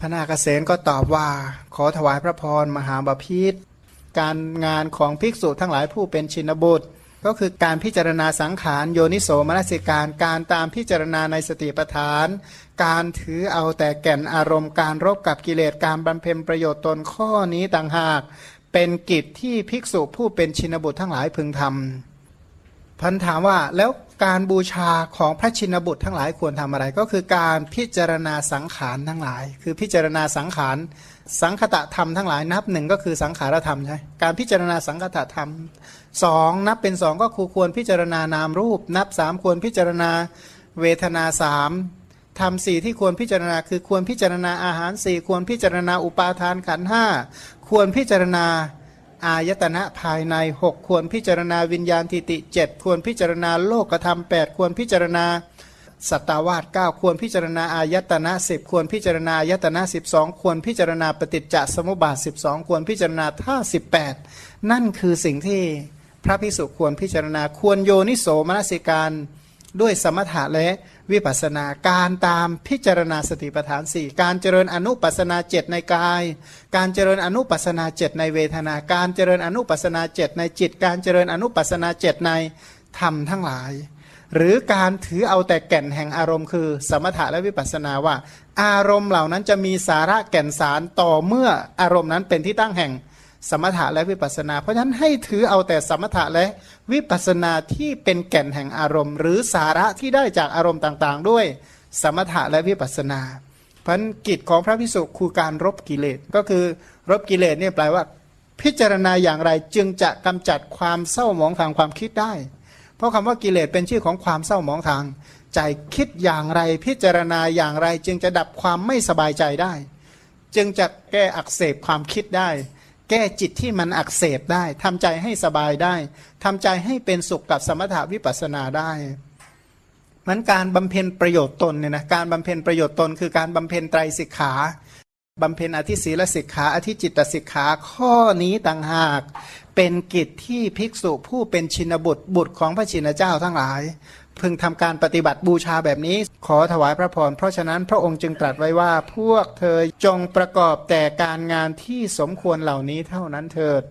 พระนาคเษนก็ตอบว่าขอถวายพระพรมหาบาพิษการงานของภิกษุทั้งหลายผู้เป็นชินบุตร ก็คือการพิจารณาสังขารโยนิโสมนสิการ การตามพิจารณาในสติปัฏฐาน การถือเอาแต่แก่นอารมณ์การรบกับกิเลสการบำเพ็ญประโยชน์ตนข้อนี้ต่างหาก เป็นกิจที่ภิกษุผู้เป็นชินบุตรทั้งหลายพึงทำ พันถามว่าแล้วการบูชาของพระชินบุตรทั้งหลายควรทำอะไร ก็คือการพิจารณาสังขารทั้งหลาย คือพิจารณาสังขารสังคตะธรรมทั้งหลายนับหนึ่งก็คือสังขารธรรมใช่การพิจารณาสังคตะธรรมสองนับเป็นสองก็คือควรพิจารณานามรูป นับสามควรพิจารณาเวทนาสามธรรมสี่ที่ควรพิจารณา คือควรพิจารณาอาหารสี่ควรพิจารณาอุปาทานขันห้าควรพิจารณา อายตนะภายใน 6 ควรพิจารณาวิญญาณทิติ 7 ควรพิจารณาโลกธรรม 8 ควรพิจารณาสัตวาส9ควรพิจารณาอายตนะ10 ควรพิจารณาอายตนะ12 ควรพิจารณาปฏิจจสมุปบาท 12 ควรพิจารณาท่า18 นั่นคือสิ่งที่พระพิสุควรพิจารณาควรโยนิโสมนสิการ ด้วยสมถะและวิปัสนาการตามพิจารณาสติปัฏฐานสี่การเจริญอนุปัสนาเจ็ดในกาย การเจริญอนุปัสนาเจ็ดในเวทนา การเจริญอนุปัสนาเจ็ดในจิต การเจริญอนุปัสนาเจ็ดในธรรมทั้งหลาย หรือการถือเอาแต่แก่นแห่งอารมณ์คือ สมถะและวิปัสสนาว่า อารมณ์เหล่านั้นจะมีสาระแก่นสารต่อเมื่ออารมณ์นั้นเป็นที่ตั้งแห่ง สมถะและวิปัสนา เพราะฉะนั้นให้ถือเอาแต่สมถะและวิปัสนาที่เป็นแก่นแห่งอารมณ์ หรือสาระที่ได้จากอารมณ์ต่างๆ ด้วยสมถะและวิปัสนาเพราะฉะนั้นกิจของพระพิสุคือการรบกิเลสก็คือรบกิเลสเนี่ยแปลว่า พิจารณาอย่างไรจึงจะกำจัดความเศร้าหมองทางความคิดได้ เพราะคำว่ากิเลสเป็นชื่อของความเศร้าหมองทาง ใจคิดอย่างไรพิจารณาอย่างไรจึงจะดับความไม่สบายใจได้ จึงจะแก้อักเสบความคิดได้ แก้จิตที่มันอักเสบได้ทำใจให้สบายได้ทำใจให้เป็นสุขกับสมถาวิปัสนาได้มันการบำเพ็ญประโยชน์ตนเนี่ยนะการบำเพ็ญประโยชน์ตน คือการบำเพ็ญไตรสิกขาบำเพ็ญอธิศีลสิกขา อธิจิตตสิกขา ข้อนี้ต่างหาก เป็นกิจที่ภิกษุผู้เป็นชินบุตรบุตรของพระชินเจ้าทั้งหลาย พึงทำการปฏิบัติบูชาแบบนี้ ขอถวายพระพรเพราะฉะนั้นพระองค์จึงตรัสไว้ว่าพวกเธอจงประกอบแต่การงานที่สมควรเหล่านี้เท่านั้นเถิด